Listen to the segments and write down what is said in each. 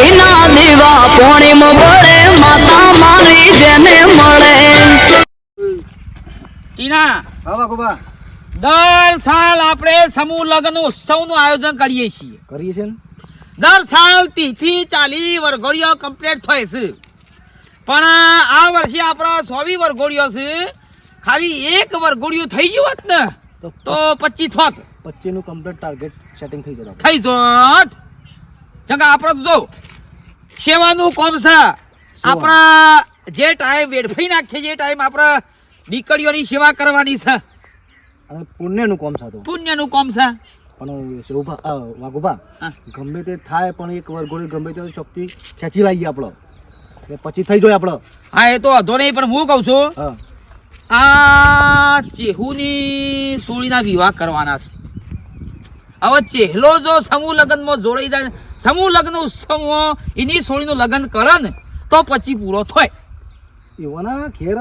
ઘીના દીવા પોણીમ બળે માતા મારી જેને મળે. ટીના હા કુબા દર સાલ આપણે સમૂહ લગ્ન ઉત્સવનું આયોજન કરીએ છીએ. કરીએ છીએ દર સાલ તીથી ચાલી ચાલીસ વરઘોડીઓ કમ્પ્લીટ થાય છે. પણ આ વર્ષે આપણા સોવી વરઘોડીઓ છે. ખાલી એક વરઘોડિયું થઈ ગયું હોત ને તો તો પચીસનું કમ્પ્લીટ ટાર્ગેટ સેટિંગ થઈ ગયું થઈ જોત ચંગા આપણે તો જો સેવાનું કોમ છે? આપણા જે ટાઈમ વેડફાઈ નાખીએ જે ટાઈમ આપણે દીકરીઓની સેવા કરવાની છે. પુણ્યનું કોમ છે પુણ્યનું કોમ છે. પણ શોભા હા. ગમે તે થાય પણ એક વરઘોડી ગમે તે શક્તિ ખેંચી લાવીએ આપણો એ પછી થઈ જોઈએ આપણો હા એ તો વાંધો નહીં પણ હું કહું છું આ ચેહુની સોળીના વિવાહ કરવાના છે. હવે ચહેલો જો સમૂહ લગ્નમાં જોડાઈ જાય સમૂહ લગ્ન ઉત્સવમાં એની સોળીનું લગ્ન કરે ને તો પછી પૂરો થાય. એવાના ઘેર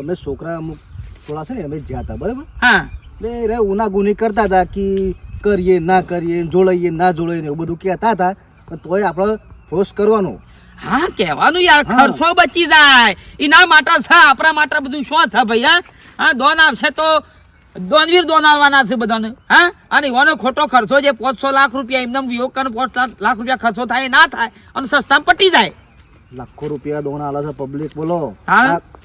અમે છોકરા અમુક થોડા છે ને અમે જ્યાં હતા બરાબર? હા. એટલે રે ઉનાગુની કરતા હતા કે કરીએ ના કરીએ જોડાઈએ ના જોડાઈએ એવું બધું કહેતા હતા. પણ તોય આપણે ફોર્સ કરવાનો. હા કહેવાનું યાર ખર્ચો બચી જાય. એના માટે છે આપણા માટે બધું શું છે ભાઈ હા? હા દોન આવશે તો દોનવીર દોનાવવાના છે બધાને હા? અને એવાનો ખોટો ખર્ચો જે પાંચસો લાખ રૂપિયા એમને વિયોગ કરીને પાંચ લાખ રૂપિયા ખર્ચો થાય ના થાય અને સસ્તામાં પટી જાય. લાખો રૂપિયા દોન આલે છે પબ્લિક બોલો.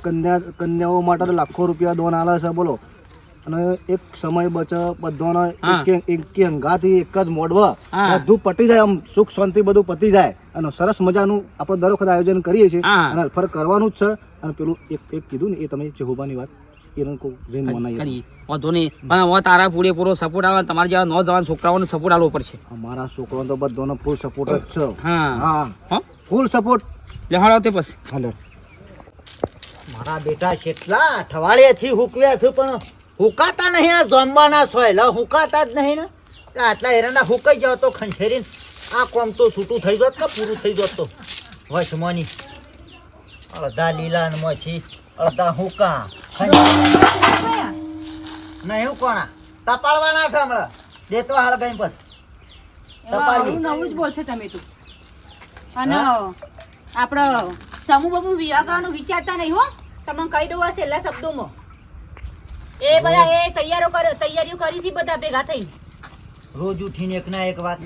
કન્યા કન્યાઓ માટે લાખો રૂપિયા દોન આલે છે બોલો. અને એક સમય બચે બધાનો. એક અંગાથી એક જ મોડવા બધું પટી જાય આમ સુખ શાંતિ બધું પતી જાય. અને સરસ મજાનું આપણે દર વખત આયોજન કરીએ છીએ. અને ફરક કરવાનું જ છે. અને પેલું એક એક કીધું ને એ તમે ચેહુબાની વાત. એને કહું જઈને મનાઈ વાંધો નહીં. પણ હવે તારા પૂરેપૂરો સપોર્ટ આવે તમારા જેવા નોજવાન છોકરાઓને સપોર્ટ આવવો પડશે. અમારા છોકરો તો બધાનો ફૂલ સપોર્ટ જ છે. હા. હા. ફૂલ સપોર્ટ લે હાલો તે પછી. હાલો. મારા બેટા કેટલા અઠવાડિયાથી હુકવ્યા છે પણ હુકાતા નહીં આ જમવાના સોયલા. હુકાતા જ નહીં ને. આટલા એરંડા હુકાઈ જાવ તો ખંખેરીને આ કોમ તો છૂટું થઈ જત ને પૂરું થઈ જાત તો? વચમાંની અડધા લીલા ને મછી અડધા હુકા. નહીં હું કોણા તપાળવાના છે હમણાં. દેતો હાલ ગઈ પછી. તપાડી નવું જ બોલશે તમે તું. અને આપણો સમૂહ બમૂહ વિવાહવાનું વિચારતા નહીં હો. તમને કહી દઉં આ છેલ્લા શબ્દોમાં. એ બધા એ તૈયારો કર તૈયારીઓ કરી છે બધા ભેગા થઈ રોજ ઉઠીને એક ના એક વાત.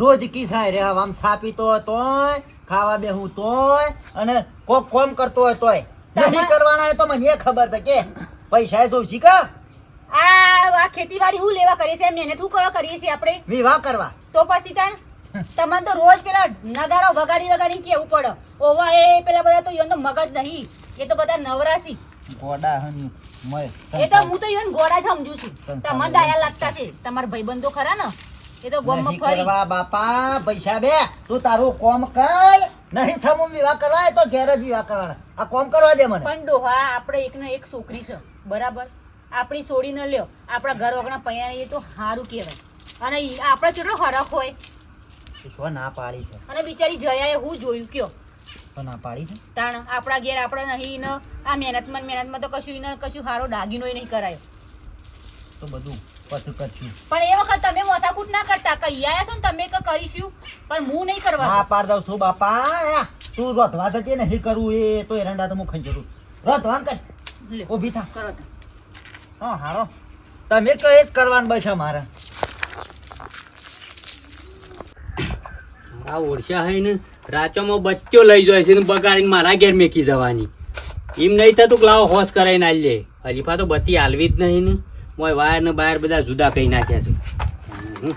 રોજ કિસાય રે આમ સાપી તો હોય તોય ખાવા બેહું તોય અને કોક કોમ કરતો હોય તોય. નહીં કરવાના તો મને એ ખબર છે કે પૈસા તો શીખા આ ખેતીવાડી હું લેવા કરીએ છીએ? મહેનત હું કરવા કરીએ છીએ આપણે? વિવાહ કરવા. તો પછી તાર તમને તો રોજ પેલા નગારો વગાડી વગાડી કેવું પડે? ઓવા એ પેલા બધા તો યોનો મગજ નહીં. એ તો બધા નવરાશી. ગોડા હન મય એ તો હું તો યોન ગોળા સમજુ છું. તમને તમારે દાયા લાગતા છે. તમારા ભાઈબંધો ખરા ને? એ તો નહીં ફરી. કરવા બાપા પૈસા બે. તું તારું કોમ કર. નહીં થમું વિવાહ કરવા તો ઘેર જ વિવાહ કરવાના. આ કોમ કરવા દે મને. પણ ડોહા આપણે એક ને એક છોકરી છે. બરાબર? આપણી છોડી ન લ્યો. આપણા ઘર વગણા પૈયા એ તો સારું કહેવાય. અને આપણે કેટલો હરખ હોય. શું ના પાડી છે? અને બિચારી જયાએ હું જોયું કયો? તો ના પાડી છે? તાણ આપણા ઘેર આપણે નહીં ને. આ મહેનતમાં મહેનતમાં તો કશું કશું સારો દાગીનો નહીં કરાયો. તો બધું પતું કરશું પણ એ વખત તમે માથાકૂટ ના કરતા કહી આયા છો ને તમે કે કરીશું પણ હું નહીં કરવા હા પાડ દઉં છું બાપા આ, તું રોતવા જતી નહીં કરવું એ તો એરંડા તો હું ખાઈ જરૂર રોતવા કર. ઊભી થા. કરો હા હારો. તમે કહે જ કરવાનું બસ મારે આ ઓરસા હે ને રાચોમાં બચ્ચો લઈ જાય છે ને બગાડીને મારા ઘેર મેકી જવાની. એમ નહીં થતું કે લાવો હોશ કરાવીને આલી જાય હરીફા તો બત્તી હાલવી જ નહીં ને. મોય વાયર ને બાયર બધા જુદા કહી નાખ્યા છે. હમ.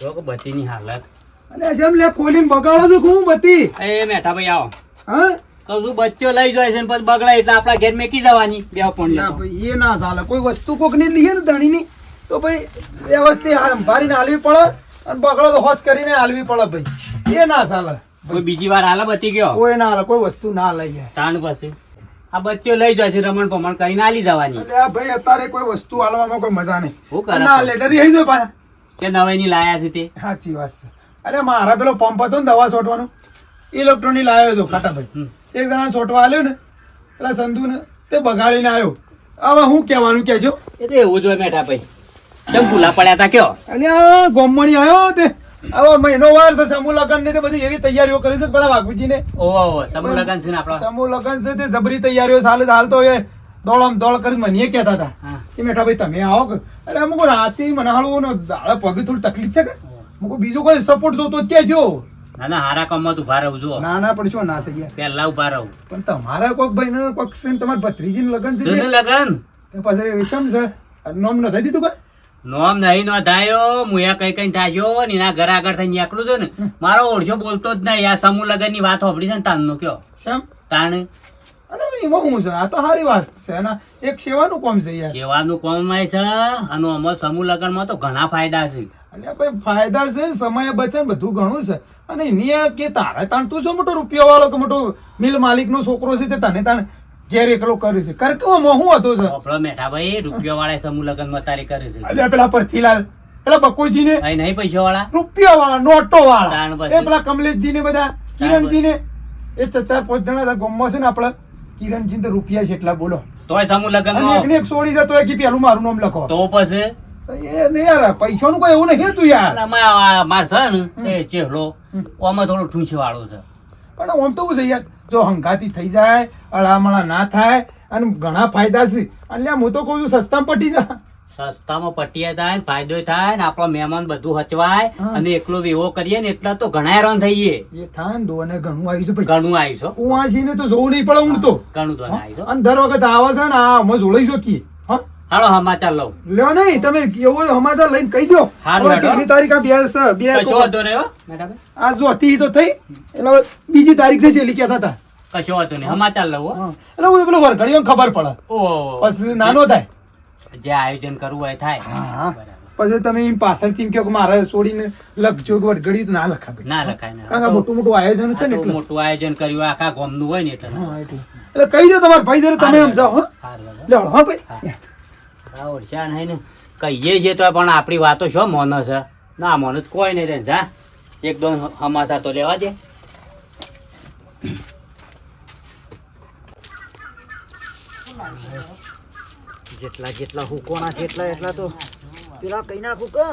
જો કે બત્તીની હાલત. અને જેમ લે ખોલીને બગાડો તો હું બતી એ મેઠા ભાઈ આવો. હા? તો તું બચ્ચો લઈ જાય છે ને પછી બગડાય એટલે આપણા ઘેર મેકી જવાની બે પણ ના ભાઈ એ ના ચાલે. કોઈ વસ્તુ કોકની લઈએ ને ધણીની તો ભાઈ વ્યવસ્થિત હાલ ભારીને હાલવી પડે અને બગડો તો હોશ કરીને હાલવી પડે ભાઈ. એ ના ચાલે. કોઈ બીજી વાર હાલ બતી ગયો? કોઈ ના હાલે કોઈ વસ્તુ ના લઈ જાય તાણ પછી? આ બચ્ચો લઈ છે રમણ ભમણ કરીને આલી જવાની. ભાઈ અત્યારે કોઈ વસ્તુ હાલવામાં કોઈ મજા નહીં. હું કરે ના લેટર આવી જો પાછા. કે નવાઈની લાયા છે તે? સાચી વાત છે. અરે મારા પેલો પંપ હતો ને દવા છોટવાનો ઇલેક્ટ્રોનિક લાવ્યો હતો ખાટા ભાઈ. એક જણા છોટવા આવ્યો ને પેલા સંધુ ને તે બગાડીને આવ્યો હવે હું કહેવાનું કહેજો? એ તો એવું જોઈએ મેઠા ભાઈ. કેમ ભૂલા પડ્યા હતા કયો? અને આ ગોમણી આવ્યો તે. હવે મહિનો વાર છે સમૂહ લગ્નની તે બધી એવી તૈયારીઓ કરી છે પેલા વાઘુજીને. ઓહો ઓહો સમૂહ લગન છે ને આપણા? સમૂહ લગ્ન છે તે જબરી તૈયારીઓ ચાલે હાલતો હોય દોડ એ દોડમ દોડ કરી મને કહેતા હતા કે મેઠા ભાઈ તમે આવો કે? એટલે અમુક રાતે મને હાલું ને દાળ પગે થોડી તકલીફ છે કે? અમુક બીજું કોઈ સપોર્ટ જોતો જ કહેજો. ના ના હારા કામમાં તું ઊભા રહું જો ના ના પણ છો ના સહી પેલા ઊભા રહું. પણ તમારા કોઈક ભાઈ ને કોઈક ને તમારા ભત્રીજી લગ્ન છે ને, લગન? પછી વિષમ છે. નોમ નથી દીધું કે નોમ નહીં નો થાયો મુયા કઈ કઈ થાજો ને એના ઘર આગળ થઈને નીકળું છું ને મારો ઓળખો બોલતો જ નહીં આ સમૂહ લગનની વાત હોભળી છે ને તાનનો કયો? શ્યામ તાણ અરે એમાં શું છે? આ તો સારી વાત છે અને એક સેવાનું કોમ છે યાર. સેવાનું કોમ છે અને અમાર સમૂહ લગનમાં તો ઘણા ફાયદા છે. અલ્યા ભાઈ ફાયદા છે ને સમય બચે બધું ઘણું છે. અને એની કે તારે તાણ તું છો મોટો રૂપિયા વાળો કે મોટો મિલ માલિક નો છોકરો છે તે તને તાણ ઘેર એકલો કર્યું છે. કર કેવો મોં? હતો છે આપણો મેઠા ભાઈ રૂપિયો વાળા સમૂહ લગનમાં તારી કરે છે. અલ્યા પેલા પરથીલાલ પેલા બકુજી ને અહીં નહીં પૈસા વાળા રૂપિયો વાળા નોટો વાળા એ પેલા કમલેશજી ને બધા કિરણજી ને એ ચાર પાંચ જણા હતા ગોમમાં છે ને આપડે? કિરણજી ને તો રૂપિયા છે એટલા બોલો. તોય સમૂહ લગન એક ને એક છોડી જતો હોય કે પેલું મારું નામ લખો. તો પછી? પૈસા નું કોઈ એવું નહીં હતું યાર. માર છે ને એ ચહેરો આમાં થોડો ઠૂંછી વાળો છે. પણ આમ તો શું છે યાર જો હંકાતી થઈ જાય અળામણા ના થાય અને ઘણા ફાયદા છે. એટલે હું તો કહું છું સસ્તામાં પટી જા. સસ્તામાં પટિયા થાય ને ફાયદો થાય ને આપણા મહેમાન બધું હચવાય અને એકલો વિવો કરીએ ને એટલા તો ઘણા હેરાન થઈએ એ થાય ને દો ઘણું આવી છે ભાઈ. ઘણું આવીશું હું વાંચીને તો જોવું નહીં પડે હું તો. ઘણું તો આવીશો અને દર વખત આવે છે ને આ અમે જોડાઈ શકીએ. હા. હાલો સમાચાર લઉં. લ્યો નહીં તમે એવો સમાચાર લઈને કહી દો છેલ્લી તારીખ આ બે બે આ જો હતી તો થઈ. એટલે બીજી તારીખ છે છેલ્લી કહેતા હતા. કશો વાતો નહીં. સમાચાર લઉં હો. એટલે હું પેલું વરઘડીઓને ખબર પડે. ઓ. પછી નાનો થાય. જે આયોજન કરવું હોય થાય. પછી તમે એમ પાછળથી કહો કે મારે છોડીને લખજો કે વરઘડી તો ના લખાય ના લખાય ના. કારણ કે મોટું મોટું આયોજન છે ને એટલે. મોટું આયોજન કર્યું આખા ગામનું હોય ને એટલે. એટલે. કહી દો તમારા ભાઈ જરા તમે સમજાવો હા. લે હા ભાઈ. આ ઓળખ્યા નહીં ને. કહીએ છીએ તો પણ આપણી વાતો શું મોનો છે ના મોનો કોઈ નહીં જા. એક દોન સમાચાર તો લેવા દે. જેટલા જેટલા હુકોના છે એટલા એટલા તો પેલા કઈ નાખું કે?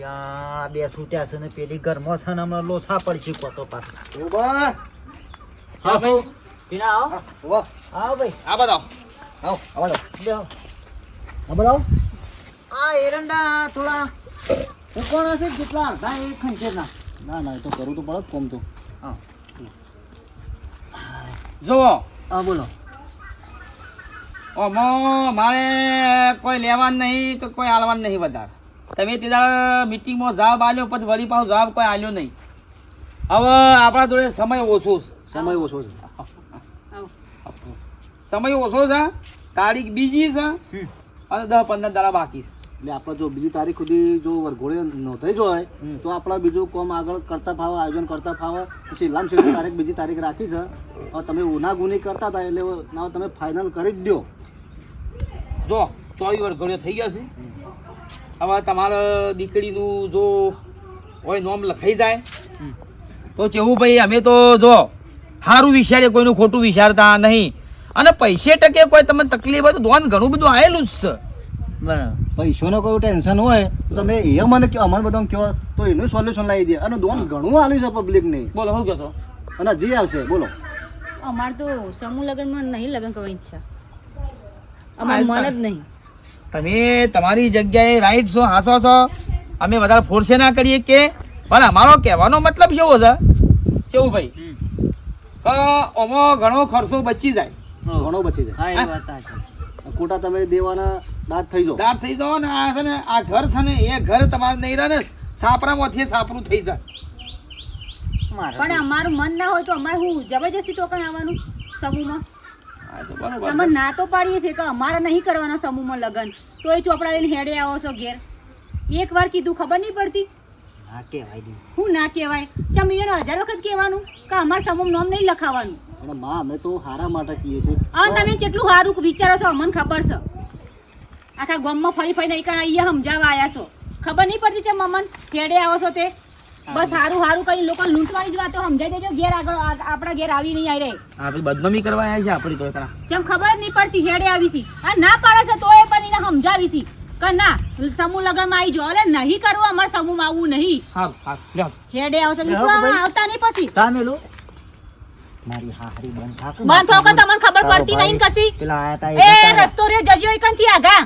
યા બે છૂટ્યા છે ને પેલી ઘરમાં છે ને હમણાં લોસા પડશે કોતો પાછો. હા ભાઈ. પીના આવો. આવો ભાઈ. આ બતાવો. આવો, આવા. બેહો. આ બધા આ એરંડા થોડા ઉકોણા છે જેટલા અડધા એ ખંચેરના. ના ના એ તો કરવું તો પડે કોમ તો. જુઓ. હા બોલો. ઓમાં મારે કોઈ લેવાનું નહીં તો કોઈ આલવાનું નહીં વધારે. તમે તે દાડે મિટિંગમાં જવાબ આલ્યો પછી વળી પાછો જવાબ કોઈ આલ્યો નહીં. હવે આપણા જોડે સમય ઓછો છે. સમય ઓછો છે. સમય ઓછો છે તારીખ બીજી છે અને દસ પંદર દાડા બાકી છે. એટલે આપણે જો બીજી તારીખ સુધી જો વરઘોડે નોંધાઈ જાય તો આપણે બીજું કોમ આગળ કરતા ફાવે આયોજન કરતા ફાવે. પછી લાંબ છેલ્લી તારીખ બીજી તારીખ રાખી છે. હવે તમે ઉનાગુની કરતા હતા એટલે તમે ફાઇનલ કરી જ દો જો ચોવીસ વર્ષ ઘડ્યો થઈ ગયો છે. હવે તમારા દીકરીનું જો હોય નોમ લખાઈ જાય. તો ચેવું ભાઈ અમે તો જો સારું વિચારીએ કોઈનું ખોટું વિચારતા નહીં. અને પૈસે ટકે કોઈ તમને તકલીફ હોય તો દોન ઘણું બધું આવેલું જ છે. બરાબર. પૈસાનો કોઈ ટેન્શન હોય તો તમે એ મને કહો અમારે બધા કહો તો એનું સોલ્યુશન લાવી દે. અને દોન ઘણું આવ્યું છે પબ્લિકને બોલો શું કહો છો અને જે આવશે બોલો. અમારે તો સમૂહ લગ્નમાં નહીં લગ્ન કરવાની ઈચ્છા. અમાર મન જ નહીં. તમે તમારી જગ્યાએ રાઈટ છો હાસો છો. અમે વધારે ફોર્સે ના કરીએ કે? પણ અમારો કહેવાનો મતલબ કેવો છે? કેવું ભાઈ? આમાં ઘણો ખર્ચો બચી જાય. ઘણો બચી જાય. ખોટા તમે દેવાના દાંત થઈ જાઓ. દાંત થઈ જાઓ ને આ છે ને આ ઘર છે ને એ ઘર તમારે નહીં રહે ને સાપરામાંથી સાપરું થઈ જાય. પણ અમારું મન ના હોય તો અમારે હું જબરજસ્તી તો કઈ આવવાનું? સમૂહમાં તો અમે ના તો પાડીએ છીએ કે અમારે નહીં કરવાના સમૂહમાં લગ્ન. એ ચોપડા લઈને હેડે આવો છો ઘેર. એક વાર કીધું ખબર નહીં પડતી? હા કેવાય હું ના કહેવાય? ચમ એને હજાર વખત કહેવાનું કે અમારે સમૂહ નામ નહીં લખાવાનું? અને માં અમે તો હારા માટે કહીએ છીએ. હા તમે જેટલું સારું વિચારો છો અમને ખબર છે. આખા ગામમાં ફરી ફરીને અહીં અહીંયા સમજાવવા આવ્યા છો. ખબર નહીં પડતી છે મમન હેડે આવો છો તે? બસ સારું સારું કઈ લોકો લૂંટવાની જ વાતો સમજાઈ દેજો ઘેર આગળ આપણા ઘેર આવી નહીં આવી રહી પછી બદનામી કરવા આવ્યા છે આપણી તો જેમ ખબર જ નહીં પડતી હેડે આવી છે આ ના પાડે છે તોય પણ એને સમજાવી છે કે ના સમૂહ લગનમાં આવી જો અલે નહીં કરવું અમાર સમૂહમાં આવવું નહીં. હા હા લ્યો. હેડે આવશે. આવતા નહીં પછી. સામેલું મારી હાહરી બંધ થાક. બંધ થો તમને ખબર પડતી નહીં કશી? પેલા આયા તા એ એ જતા રહ્યા. રસ્તો રે જજો એકનથી આગા.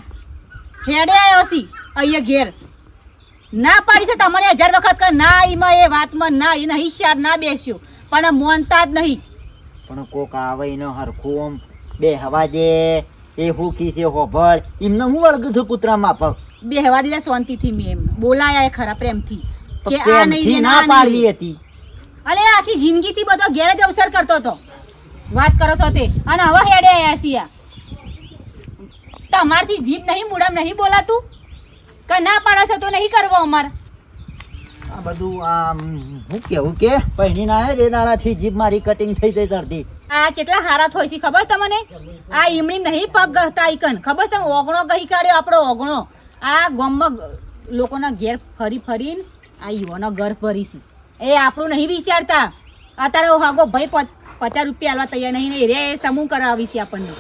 હેડે આવ્યો સી અહીંયા ઘેર. ના પાડી છે તમને હજાર વખત કે ના ઈમાં એ વાતમાં ના એ નહીં ના બેસ્યું. પણ મોનતા જ નહીં. પણ કોક આવે એનો હરખું આમ બે હવા દે એ હુકી છે હોભળ એમને હું વળગું છું કૂતરા બે હવા દીધા શાંતિથી મેં એમ. બોલાયા એ ખરા પ્રેમથી. કે આ નહીં ના પાડી હતી. અલે આખી જિંદગીથી બધો ઘેર જ અવસર કરતો હતો. વાત કરો છો તે. અને હવે હેડે આયા છીએ તમારથી જીભ નહીં મૂળામ નહીં બોલાતું? કે ના પાડે છે તો નહીં કરવો અમાર. આ બધું આમ હું કેવું કે પહેણી ના એ દાડાથી જીભ મારી કટિંગ થઈ જઈ અડધી. આ કેટલા હારા થોય છે ખબર તમને? આ ઈમણી નહીં પગ ગહતા ઈકન ખબર તમે ઓગણો ગહી કાઢ્યો આપણો ઓગણો. આ ગામમાં લોકોના ઘેર ફરી ફરીને આ યુવાનો ઘર ભરી છે. એ આપણું નહીં વિચારતા. અત્યારે હાગો ભાઈ પચાસ રૂપિયા આલવા તૈયાર નહીં રે સમૂહ કરાવી છે આપણને.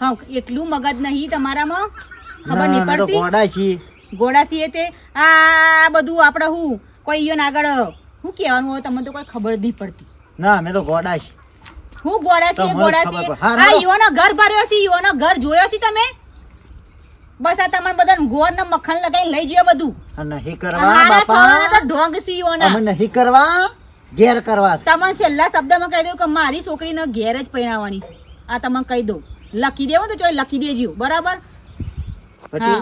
હા એટલું મગજ નહીં તમારામાં? ખબર નહીં પડતી? ગોડા છીએ તે આ બધું આપણે હું? કોઈ ઈયોને આગળ શું કહેવાનું હોય? તમને તો કોઈ ખબર નહીં પડતી. ના મેં તો ગોડા છીએ હું ગોડા છીએ તમને ગોડા ખબર છીએ પડે. હા, આ ઈયોનો ઘર ભર્યો છે ઈયોનો ઘર જોયો છે તમે? બસ આ તમારે બધા ગોળ ને મખણ લગાવીને લઈ જયો બધું. નહીં કરવા તો બાપા. ઢોંગ સી યુવાના. અમે નહીં કરવા ઘેર કરવા તમને છેલ્લા શબ્દમાં કહી દઉં કે મારી છોકરીને ઘેર જ પહેરાવાની છે. આ તમને કહી દઉં. લખી દેવો તો ચોય લખી દેજો. બરાબર? હા.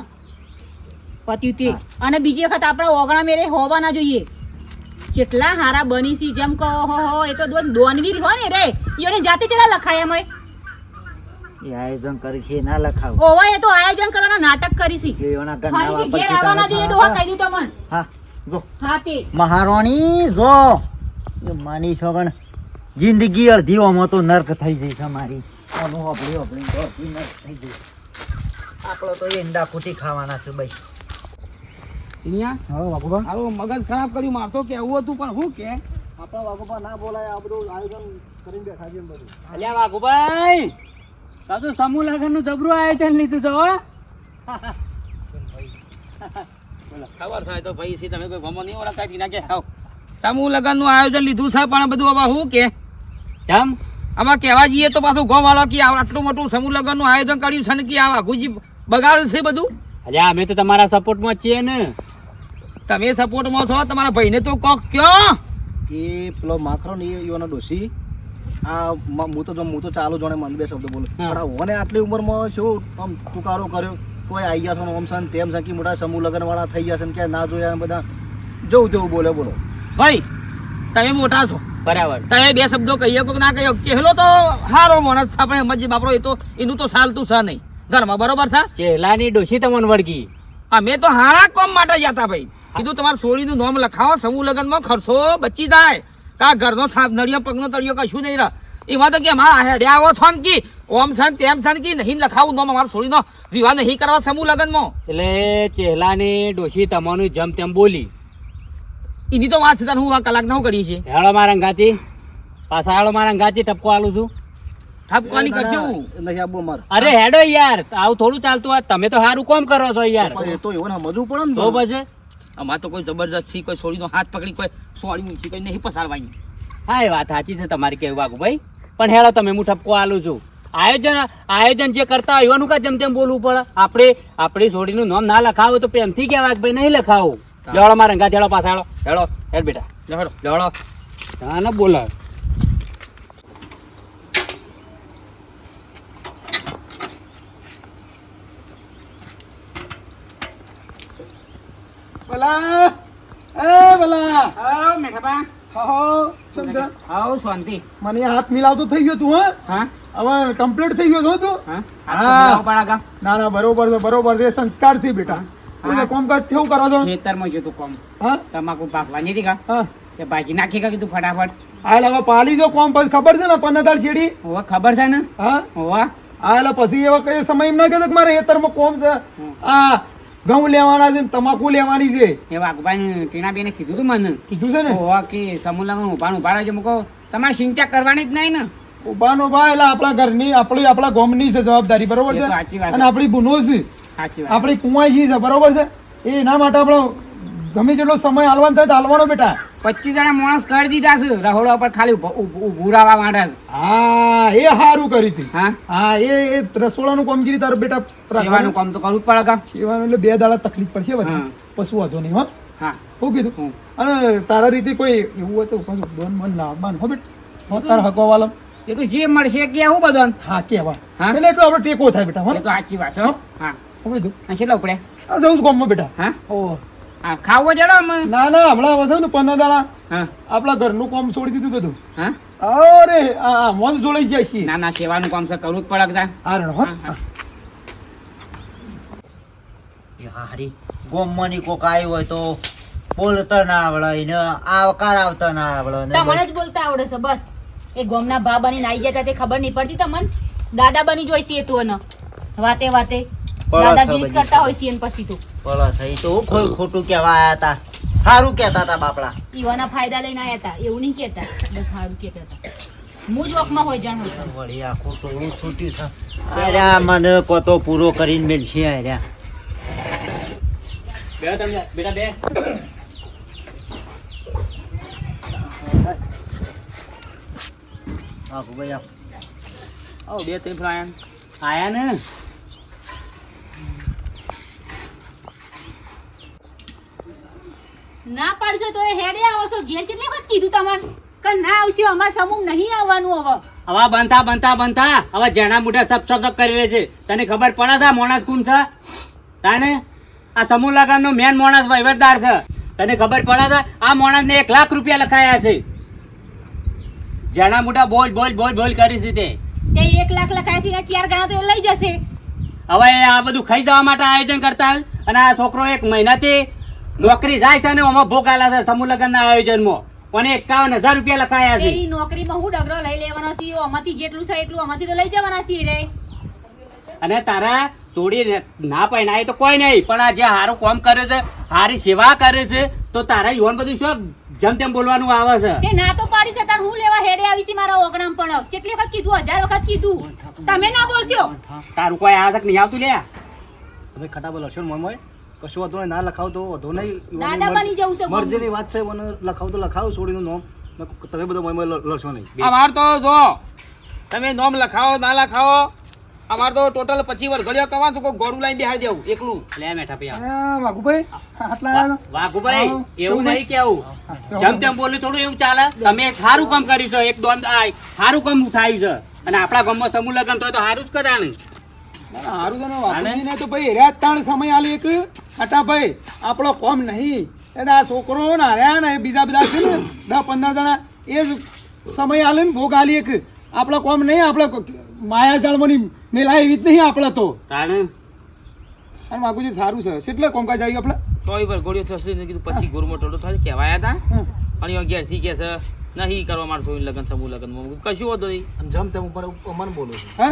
પત્યું તે. અને બીજી વખત આપણા ઓગણા મેરે હોવાના જોઈએ. જેટલા હારા બની સી જેમ કહો હો હો એ તો દોનવીર હોય ને રે. ઈયોને જાતે ચલા લખાય એમ એ આયોજન કરી છે ના લખાવ. ઓવા એ તો આયોજન કરવાનો નાટક કરી સી ઘરના ફરીથી ઘેર વાપરથી આવવાના જોઈએ ડોહા કહી દીધો મન હા જો. હા તે મહારાણી જો. એ માની છોગણ જિંદગી અડધી ઓમાં તો નર્ક થઈ જઈ છે મારી. તો અડધી નર્ક થઈ જઈ. આપણો તો ઈંડા કુટી ખાવાના છે ભાઈ અહીંયા હા વાઘુબા હારું મગજ ખરાબ કર્યું મારતો કેવું હતું પણ શું કે? આપણા વાઘુબા ના બોલાય આ બધું આયોજન કરીને બેઠા છે બધું. અલ્યા વાઘુભાઈ તાતું સમૂહ લગ્નનું જબરું આયોજન લીધું તો હો. ખબર થાય તો ભાઈ સી તમે કોઈ ગમો નહીં ઓળખાય પીના નાખે. હાવ સમૂહ લગ્નનું આયોજન લીધું છે પણ બધું હવે શું કે? જમ. આમાં કહેવા જઈએ તો પાછું ગો વાળો કે આટલું મોટું સમૂહ લગ્નનું આયોજન કર્યું છે ને કે આ આખુજી બગાડ છે બધું? અલ્યા અમે તો તમારા સપોર્ટમાં છીએ ને. તમે સપોર્ટમાં છો તમારા ભાઈને તો કોક કયો? એ પેલો માખરો ને એ એવાનો ડોસી આ મ- હું તો હું તો ચાલુ જોણે મન બે શબ્દ બોલું. પણ આ ઓને આટલી ઉંમરમાં શું આમ તુકારો કર્યો? કોઈ આવી ગયા છો ઓમ સન તેમ છે કે મોટા સમૂહ લગ્ન વાળા થઈ ગયા છે ને કે ના જોયા ને બધા? જવું તેવું બોલે બોલો. ભાઈ તમે મોટા છો. બરાબર. તમે બે શબ્દો કહીએ કોક ના કહીએ. ચહેલો તો હારો માણસ છે આપણે હમજી બાપરો એ તો એનું તો ચાલતું છે નહીં. ઘરમાં બરોબર છે? ચહેલાની ડોસી તમને વળગી. અમે તો હારા કોમ માટે જતા ભાઈ. કીધું તમારે સોળીનું નામ લખાવો સમૂહ લગ્નમાં ખર્ચો બચી જાય. કા ઘરનો સાપ નળિયો પગનો તળિયો કશું નહીં રહે. એમાં તો કે મારા હેડ્યા આવો છો ને કી? ઓમ સન તેમ સન કી? નહીં લખાવું નામ અમારા સોળીનો વિવાહ નહીં કરવા સમૂહ લગ્નમાં. એટલે ચેલાની ડોશી તમારું જમ તેમ બોલી. એની તો વાત છે તાર હું આ કલાક ના કરીએ છીએ. હેળો મારા અંગાથી પાછા હેળો મારા અંગાથી ટપકો આલું છું. ઠપકવાની કરશું નહીં મારે અરે હેડો યાર આવું થોડું ચાલતું આ તમે તો સારું કોમ કરો છો યાર. તો એવું સમજવું પડે ને તો પછી? અમારે તો કોઈ જબરજસ્તી કોઈ સોળીનો હાથ પકડી કોઈ સોળી મૂકી કોઈ નહીં પસારવાની. હા એ વાત સાચી છે તમારી કેવું વાગુ ભાઈ. પણ હેળો તમે હું ઠપકો આલું છું. આયોજન આયોજન જે કરતા હોય એવાનું કા જેમ તેમ બોલવું પડે. આપણે આપણી છોડીનું નામ ના લખાવો તો પ્રેમથી કહેવાય ભાઈ નહીં લખાવું. લેવડો મારા અંગા હેળો પાછા હેળો. હેળો હેડ બેટા. લેવડો લેવડો ના બોલા ભલા. એ ભલા. મેઠાબા હા શું શાંતિ. મને હાથ મિલાવતો થઈ ગયો તું હા. હા? હવે કમ્પ્લીટ થઈ ગયો છો તું. હા. ના ના બરોબર છે બરોબર છે. સંસ્કાર છે બેટા. એટલે કોમકાજ કેવું કરો છો? ખેતરમાં જતું કોમ. હા? તમાકુ પાકવાની હતી કા હા. તે ભાજી નાખી કા કીધું ફટાફટ? એટલે હવે પાલી જો કોમ પછી ખબર છે ને પંદર દાળ ચેડી હોવા ખબર છે ને? હા? હોવા. એટલે પછી એવા કઈ સમય ના કે મારે ખેતરમાં કોમ છે. આ ઘઉં લેવાના છે ને તમાકુ લેવાની છે. એ વાઘભાઈ ટીના બેને કીધું તું મને. કીધું છે ને? હોવા કે સમુલામાં લગન ઊભા રહેજો મૂકો તમારે સિંચા કરવાની જ નહીં ને. ઉભાનો ભાઈ એટલે આપણા ઘરની આપણી આપણા ગોમની છે જવાબદારી બરોબર છે. અને આપણી ગુનો છે. આપણી કુંવાઈ છે બરોબર છે? એ એના માટે આપણો ગમે જેટલો સમય હાલવાનો થાય તો હાલવાનો બેટા. પચીસ જણા માણસ કરી દીધા છે. રહોડા પર ખાલી ઉભો- માંડ્યા હા એ સારું કરી તી હા? હા એ એ રસોડાનું કામગીરી તારો બેટા સેવાનું કામ તો કરવું જ પડે કામ. સેવાનું એટલે બે દાડા તકલીફ પડશે બધી પશુ વાંધો નહીં હો. હા. શું કીધું. અને તારા રીતે કોઈ એવું હોય તો પાછું દોન મન ના બાન હો બેટા. હો તારા હકવા વાલમ એ તો જે મળશે કે આવું બધું હા કેવા. હા? એટલે એટલો આપણે ટેકો થાય બેટા હો. તો સાચી વાત હો. હા. હું. કીધું. કેટલા ઉપડે. આ જવું છું કોમમાં બેટા. હા? ઓ હા ખાવો જડો ના ના હમણાં આવશે ને પંદર દાડા. આપણા ઘરનું કામ છોડી દીધું બધું. અરે આ આ જોડાઈ જાય છે ના ના સેવાનું કામ છે કરવું જ પડે તા આ રણ હો. હા. એ હારી. ગોમમાંની કોક આવ્યું હોય તો બોલતા ના આવડે આવકાર આવતા ના આવડે તમને જ બોલતા આવડે છે બસ. એ ગોમના ભા બનીને આવી જતા તે ખબર નહીં પડતી તમને? દાદા બની જોઈ છે તું એને વાતે વાતે. દાદાગીરી જ. કરતા હોય છે પછી તું. બોલો થઈ તો હું ખોટું કહેવા આયા હતા સારું કહેતા હતા બાપડા. ઈવાના ફાયદા લઈને આવ્યા હતા એવું નહીં કહેતા. બસ સારું કહેતા હતા હું જ વખમાં હોય જાણ હોય વળી આખું ટોળું છૂટ્યું છે અરે મને પતો પૂરો કરીને મેલશે અરે બે તમે બેટા બે. આખું ભાઈ આવો બે ત્રણ ફ્રાયન આયા ને? ના પાડશો તો એ હેડે આવો છો. ઘેર કેટલી વખત કીધું તમને? કે ના આવશે અમારે સમૂહ નહીં આવવાનું હવે. હવે બનતા બનતા બનતા. હવે જેના મોઢા સબ સબ કરી રહે છે. તને ખબર પડે છે મોણસ કોણ છે? તાને? આ સમૂહ લગનનો મેન મોણસ વહીવટદાર છે. તને ખબર પડે છે? આ મોણસને એક લાખ રૂપિયા લખાયા છે. જેના મોઢા બોલ બોલ બોલ બોલ કરી છે તે એક લાખ લખાય છે ચાર ગણા તો એ લઈ જશે. હવે આ બધું ખાઈ જવા માટે આયોજન કરતા અને આ છોકરો એક મહિનાથી નોકરી જાય છે ને આમાં ભોગ આલા છે સમૂહ લગ્નના આયોજનમાં. અને એકાવન હજાર રૂપિયા લખાયા છે. એ નોકરીમાં હું ડગરો લઈ લેવાનો છે? આમાંથી જેટલું છે એટલું આમાંથી તો લઈ જવાના છીએ રે. અને તારા છોડી ના પહેણાય તો કોઈ નહીં. પણ આ જે સારું કામ કરે છે સારી સેવા કરે છે તો તારા યુવાન બધું શું જેમ તેમ બોલવાનું આવે છે? તે ના તો પાડી છે તાર હું લેવા હેડે આવી છે મારા ઓગણામ પણ? કેટલી વખત કીધું હજાર વખત કીધું. તમે ના બોલશો. તારું કોઈ આ તક નહીં આવતું લે હવે ખટા બોલો છો મોય? કશું વાંધો નહીં ના લખાવ તો વાંધો નહીં. છે મરજીની વાત છે મને લખાવ તો લખાવ છોડીનું નામ. તમે બધો મોય મોય લડશો નહીં. અમાર તો જો તમે નોમ લખાવો ના લખાવો અમાર તો ટોટલ પછી વર્ષ ઘડિયો કવા કોઈ ગોળું લાઈન બિહાર દેવું એકલું. લે મેઠા પિયા વાઘુભાઈ આટલા વાઘુભાઈ એવું નહીં કેવું. જેમ તેમ બોલ્યું થોડું એવું ચાલે. તમે સારું કામ કર્યું છે એક દોન સારું કામ ઉઠાયું છે. અને આપણા ગામમાં સમૂહ લગ્ન તો તો સારું જ કરે હારું છે ને તો ભાઈ હેર્યા ત્રણ સમય આલે એક. અટા ભાઈ આપણો કોમ નહીં. એટલે આ છોકરો ને હાર્યા ને એ બીજા બધા છે ને દસ પંદર જણા એ જ સમય આલે ને ભોગ આલી એક. આપણો કોમ નહીં આપણે માયા જાળમાંની મેલા એવી જ નહીં આપણે તો. તાણે? અને સારું છે. કેટલે કોમકાજ આવી આપણે? તોય પર ગોળીઓ થશે ને કીધું પચીસ ગોળમાં ટોટો થશે કહેવાયા હતા. અને અગિયાર કે છે નહીં કરવા મારે લગ્ન લગન સમૂહ લગન કશું હોતું નહીં. જેમ તેમ ઉપર અમને બોલો છો. હે.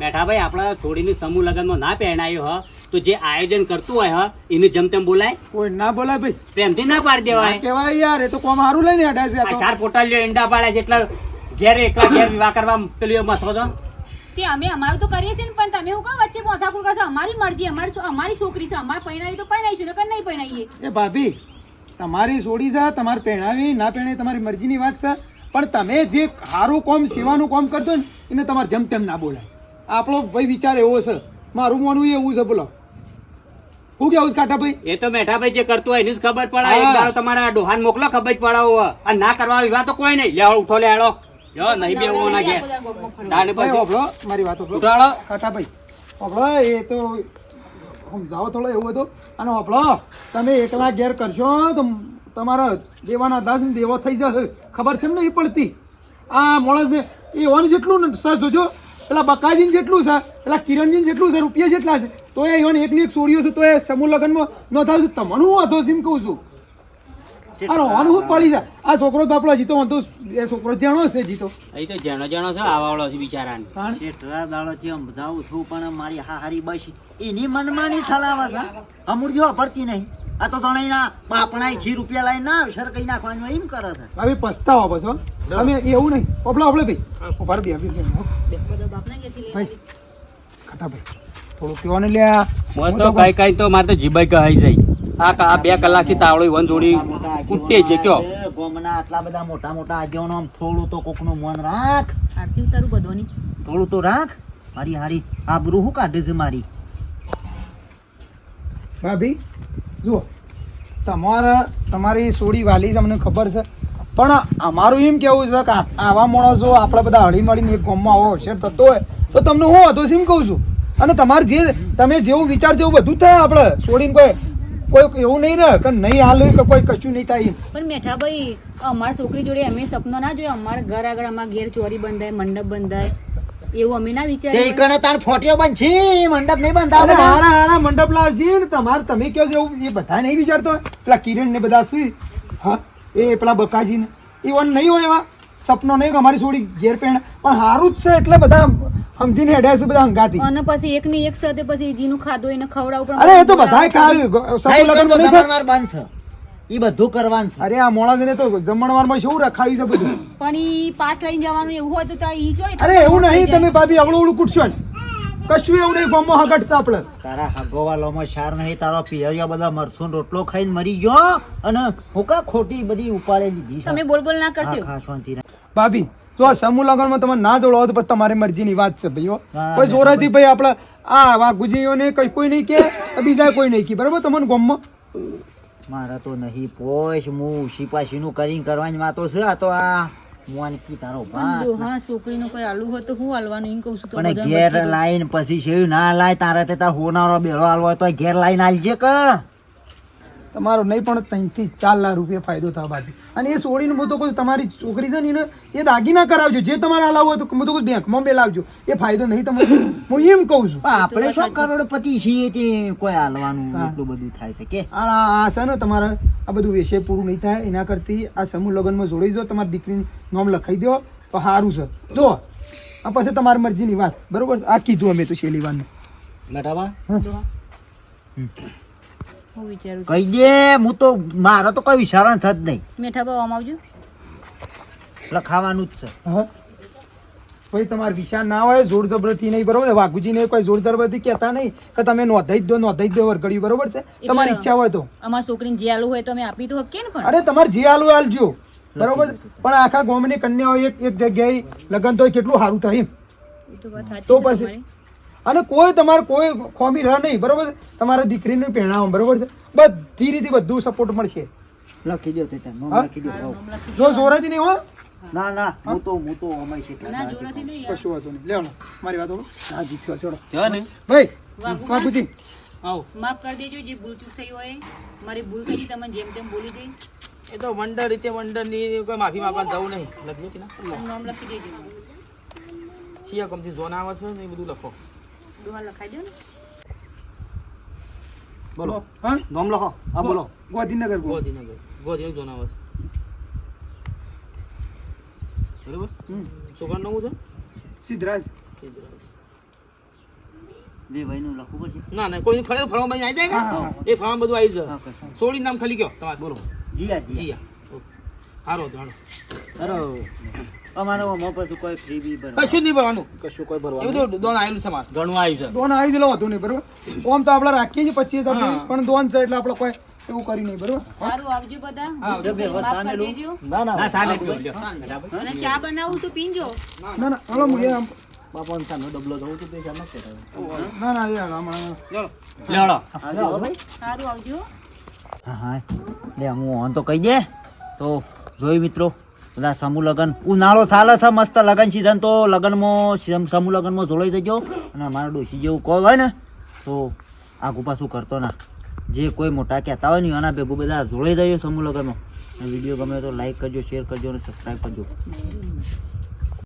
બેઠા ભાઈ આપણા છોડીને સમૂહ લગ્નમાં ના પહેણાયો હ. તો જે આયોજન કરતું હોય હ એને જેમ તેમ બોલાય. કોઈ ના બોલાય ભાઈ. પ્રેમથી ના પાડી દેવાય. કેવાય યાર એ તો કોમ સારું લઈને અડાય છે આ આ તો ચાર પોટાલીઓ ઈંડા પાડે છે એટલે ઘેર એકલા ઘેર વિવાહ કરવા પેલું મસો તો તે અમે અમારું તો કરીએ છીએ ને પણ તમે હું કહો વચ્ચે મોથાકુર કરશો અમારી મરજી અમારી અમારી છોકરી છે અમારે પહેણાવી તો પહેણાવીશું નકર નહીં પહેણાવીએ એ ભાભી તમારી છોડી છે તમારે પહેણાવી ના પહેણાવી તમારી મરજીની વાત છે. પણ તમે જે સારું કોમ સેવાનું કોમ કરતો ને એને તમારે જેમ તેમ ના બોલાય. આપણો ભાઈ વિચાર એવો છે. મારું માનવું એવું છે બોલો. હું કેવું કાટા ભાઈ એ તો મેઠાભાઈ જે કરતું હોય એની જ ખબર પડે એક દાડો તમારા ડોહાન મોકલો ખબર જ પડાવો. અને ના કરવા વિવાહ તો કોઈ નહીં. લેવાડો ઉઠો લેવાડો. જો નહીં બેવું ના ઘેર. તાને ભાઈ પછી. હોભળો મારી વાત હોભળો. ઉઠાડો. કાટા ભાઈ હોભળો એ તો સમજાવો થોડો એવું હતો અને હોભળો તમે એકલા ઘેર કરશો તો તમારા દેવાના દાસ દેવો થઈ જશે. ખબર છે ને નહીં પડતી? આ માણસને એ ઓન જેટલું ને સર જોજો પેલા બકાજીને જેટલું છે પેલા કિરણજીને જેટલું છે રૂપિયા જેટલા છે તો એ ઈવન એકની એક સોડીઓ છે તો એ સમૂહ લગ્નમાં ન થાય છે. તમને હું વાંધો સીમ કહું છું. અરે હોન હું પડી જાય. આ છોકરો તો આપણો જીતો વાંધો એ છોકરો જાણો છે જીતો અહીં તો જણો જણો છે આવાળો છે બિચારાને. તાણ? કેટલા દાડોથી સમજાવું છું પણ મારી હારી બસ એની મનમાની છલાવા છે જેવા ભરતી નહીં. આ તો તણાઈના બાપણા છી રૂપિયા લઈ ના સર કઈ નાખવાનું એમ કરે છે. હવે પસ્તાવો બસ તમે એવું નહીં. પોપલો આપણે ભાઈ. ઊભા બે બે ભાઈ ખાટા ભાઈ થોડું કહેવા ને લ્યા. હું તો કઈ કઈ તો મારે તો જીબાઈ કહાઈ જાય. આ કા- આ બે કલાકથી તાવડી વન જોડી કુટ્ટે છે કયો? ગોમના આટલા બધા મોટા મોટા આગેવાનો આમ થોડું તો કોકનું મન રાખ. આરતી ઉતારું બધોની. થોડું તો રાખ. મારી હારી આ શું કાઢે છે મારી. ભાભી જુઓ, તમારા, તમારી સોડી વાલી તમને ખબર છે. પણ અમારું એમ કેવું છે કે આવા માણસો આપણે બધા હળી મળીને એક ગામમાં આવો હોશિયાર થતો હોય, તો તમને હું હતો એમ કહું છું? અને તમારે જે તમે જેવું વિચાર એવું બધું થાય આપણે છોડીને કોઈ કોઈ એવું નહીં રહે કે નહીં હાલ કે કોઈ કશું નહીં થાય પણ મેઠા ભાઈ અમારી છોકરી જોડે અમે સપનો ના જોયો? અમારા ઘર આગળ અમારા ઘેર ચોરી બંધાય, મંડપ બંધાય. એવું અમે ના તે કણે તાણ ફોટીઓ બનશે મંડપ નહીં અને બંધાવ હારા હારા મંડપ લાવશે ને તમારે તમે કહો છો એવું એ બધા નહીં વિચારતો. પેલા કિરણ ને બધા છે હા એ પેલા બકાજી ને. ઈવન નહીં હોય એવા. સપનો નહીં અમારી છોડી ઘેર પેણ પણ સારું જ છે એટલે બધા સમજીને હેડ્યા છે બધા હંગાતી અને પછી એક ની એક સાથે પછી જીનું ખાધો એને ખવડાવું અરે એ તો બધાય ખાય. સમૂહ લગ્ન નહીં બંધ છે ઈ બધું કરવાનું છે. અરે આ મોળા તો જમણવારમાં શું રખાયું છે બધું? પણ ઈ પાસ લઈને જવાનું એવું હોય તો તો ઈ જોઈ અરે એવું નહીં તમે ભાભી અવળું અવળું કૂટશો ને કશું એવું નહીં ગામમાં હગટ છે આપણે. તારા હગોવાલોમાં શાર નહીં તારો પિયરિયા બધા મરસું રોટલો ખાઈને મરી ગયો અને હું કા ખોટી બધી ઉપાડે લીધી તમે બોલ બોલ ના કરશો. હા શાંતિ રાખ. ભાભી જો આ સમૂહ લગ્નમાં તમે ના જોડો તો પછી તમારી મરજીની વાત છે ભાઈઓ કોઈ જોરાથી ભાઈ આપણે આ વા ગુજીઓને કઈ કોઈ નહીં કે બીજા કોઈ નહીં કે બરાબર? તમને ગામમાં મારા તો નહીં પોશ હું શીપાશીનું કરીને કરવાની વાતો છે આ તો આ. મોનકી તારો ભાત ડોહા છોકરીનો કોઈ આલુ હોય તો હું આલવાનું એમ કહું છું તો પણ ઘેર લાઈન પછી છે ના લાય તારે તે તાર હોનારો બેળો આલવો હોય તો ઘેર લાઈન આલજે કે. તમારો નહીં પણ ત્રણથી ચાર લાખ રૂપિયા ફાયદો થવા ભાભી અને એ છોડીને હું તો કહું તમારી છોકરી છે ને એને એ દાગીના કરાવજો. જે તમારે હલાવવું હોય તો હું તો કહું બેંકમાં બેલાવજો. એ ફાયદો નહીં તમને હું એમ કહું છું. આપણે શું કરોડપતિ છીએ તે કોઈ હાલવાનું એટલું બધું થાય છે કે? આ આ છે ને તમારે આ બધું વેશે પૂરું નહીં થાય. એના કરતી આ સમૂહ લગ્નમાં જોડી દો તમારી દીકરીનું નામ લખાઈ દો તો સારું છે. જો આ પછી તમારી મરજીની વાત. બરોબર? આ કીધું અમે તો છેલ્લી વારને. હું. વિચારું છું. કહી દે હું તો મારો તો કોઈ વિચારવાનું છે જ નહીં. મીઠા ભાવ આમ આવજો. લખાવાનું જ છે. હા. તમારે વિચાર ના હોય જોર જબરથી નહીં બરોબર? વાઘુજીને કોઈ જોર જબરથી કહેતા નહીં કે તમે નોંધાઈ જ દો નોંધાઈ જ દો વરઘડી બરોબર છે? તમારી ઈચ્છા હોય તો. અમારા છોકરીને જે આલુ હોય તો અમે આપી તો હકીએ ને પણ. અરે તમારે જે આલુ આલજો. બરોબર પણ આખા ગામની કન્યાઓ એક એક જગ્યાએ લગ્ન તો કેટલું સારું થાય એમ. એ તો વાત સાચી તો છે પછી તમારી. અને કોઈ તમારે કોઈ ખોમી રહે નહીં બરોબર તમારા દીકરીને પહેણાવો બરોબર છે? બધી રીતે બધું સપોર્ટ મળશે. લખી દો તે તમે લખી દો જો જોરાથી નહીં હો? ના ના હું? તો હું તો અમાય છે ના જોરાથી નહીં કશું વાતો નહીં. લેવાનો મારી વાતો ના જીત્યો ચડો જો ને. ભાઈ. બાપુજી આવો. માફ કરી દેજો જે ભૂલ ચૂક થઈ હોય મારી ભૂલ થઈ ગઈ તમે જેમ તેમ બોલી દઈ એ તો વંડર રીતે વંડરની કોઈ માફી માંગવા જવું નહીં. લખ્યું કે ના. નામ લખી દેજો. શિયા કમથી ઝોન આવે છે ને એ બધું લખો. દોહા લખાઈ દો ને. બોલો. હા? નામ લખો. હા બોલો. ગોધીનગર ગોધીનગર. ગોધીનગર છે બરોબર? હમ. નામ સિદ્ધરાજ. છે બે ભાઈનું લખવું પડશે. ના ના કોઈ ખરેખર ફરવા આવી જાય એ ફરવા બધું આવી જાય સોળી નામ ખાલી કયો? તમારે બોલો. જીયા જીયા. હારો હાલો અમારો મોં પર કોઈ ફ્રી બી ભરવા. કશું નહીં ભરવાનું. કશું કોઈ દોન આવેલું છે મારે ઘણું આવ્યું છે. દોન આવી જ હતું નહીં બરોબર? ઓમ તો આપણે રાખીએ છીએ પચીસ હજાર પણ દોન છે એટલે આપણે કોઈ એવું કરી નહીં બરોબર? સારું આવજો બધા. બે લો. ના ના. ના સાને અને ચા બનાવું તો પીંજો. ના ના હાલો હું આમ- બાપા સાનો ડબલો જવું તો તે જાણ ના ના હાલો, લેવડો ભાઈ. સારું આવજો. હા હા. લે હું ઓન તો કહી દે. તો જોયું મિત્રો? બધા સમૂહ લગ્ન. ઉનાળો ચાલે છે, મસ્ત લગ્ન સિઝન તો લગ્નમાં સમ- સમૂહ લગ્નમાં જોડાઈ દેજો અને અમારા ડોસી જેવું કહો હોય ને, તો આગુ પાછું કરતો ના. જે કોઈ મોટા કહેતા હોય ને, એના ભેગું બધા જોડાઈ દેજો સમૂહ લગ્નમાં. વીડિયો ગમે તો લાઈક કરજો શેર કરજો અને સબસ્ક્રાઈબ કરજો.